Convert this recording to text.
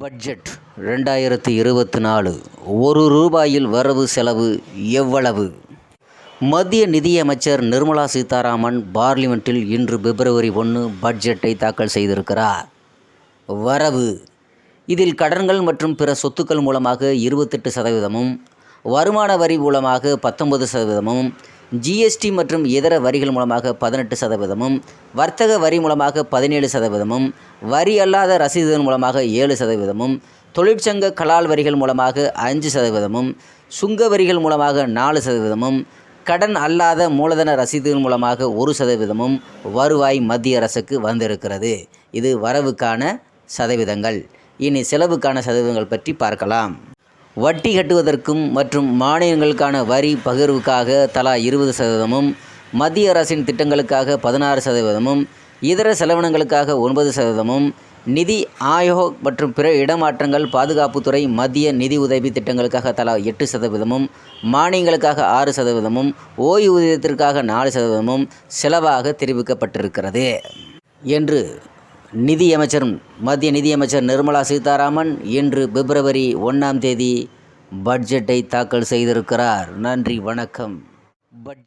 Budget ரெண்டாயிரத்தி இருபத்தி நாலு ஒரு ரூபாயில் வரவு செலவு எவ்வளவு? மத்திய நிதியமைச்சர் நிர்மலா சீதாராமன் பார்லிமெண்ட்டில் இன்று பிப்ரவரி ஒன்று பட்ஜெட்டை தாக்கல் செய்திருக்கிறார். வரவு. இதில் கடன்கள் மற்றும் பிற சொத்துக்கள் மூலமாக இருபத்தெட்டு சதவீதமும் வருமான வரி மூலமாக பத்தொன்பது சதவீதமும் ஜிஎஸ்டி மற்றும் இதர வரிகள் மூலமாக பதினெட்டு சதவீதமும் வர்த்தக வரி மூலமாக பதினேழு சதவீதமும் வரி அல்லாத ரசீதுகள் மூலமாக ஏழு சதவீதமும் தொழிற்சங்க கலால் வரிகள் மூலமாக அஞ்சு சதவீதமும் சுங்க வரிகள் மூலமாக நாலு சதவீதமும் கடன் அல்லாத மூலதன ரசீதுகள் மூலமாக ஒரு சதவீதமும் வருவாய் மத்திய அரசுக்கு வந்திருக்கிறது. இது வரவுக்கான சதவீதங்கள். இனி செலவுக்கான சதவீதங்கள் பற்றி பார்க்கலாம். வட்டி கட்டுவதற்கும் மற்றும் மானியங்களுக்கான வரி பகிர்வுக்காக தலா இருபது சதவீதமும் மத்திய அரசின் திட்டங்களுக்காக பதினாறு சதவீதமும் இதர செலவினங்களுக்காக ஒன்பது சதவீதமும் நிதி ஆயோக் மற்றும் பிற இடமாற்றங்கள் பாதுகாப்புத்துறை மத்திய நிதி உதவி திட்டங்களுக்காக தலா எட்டு சதவீதமும் மானியங்களுக்காக ஆறு சதவீதமும் ஓய்வூதியத்திற்காக நாலு சதவீதமும் செலவாக தெரிவிக்கப்பட்டிருக்கிறது. என்று நிதியமைச்சர் மத்திய நிதியமைச்சர் நிர்மலா சீதாராமன் இன்று பிப்ரவரி ஒன்றாம் தேதி பட்ஜெட்டை தாக்கல் செய்திருக்கிறார். நன்றி வணக்கம். பட்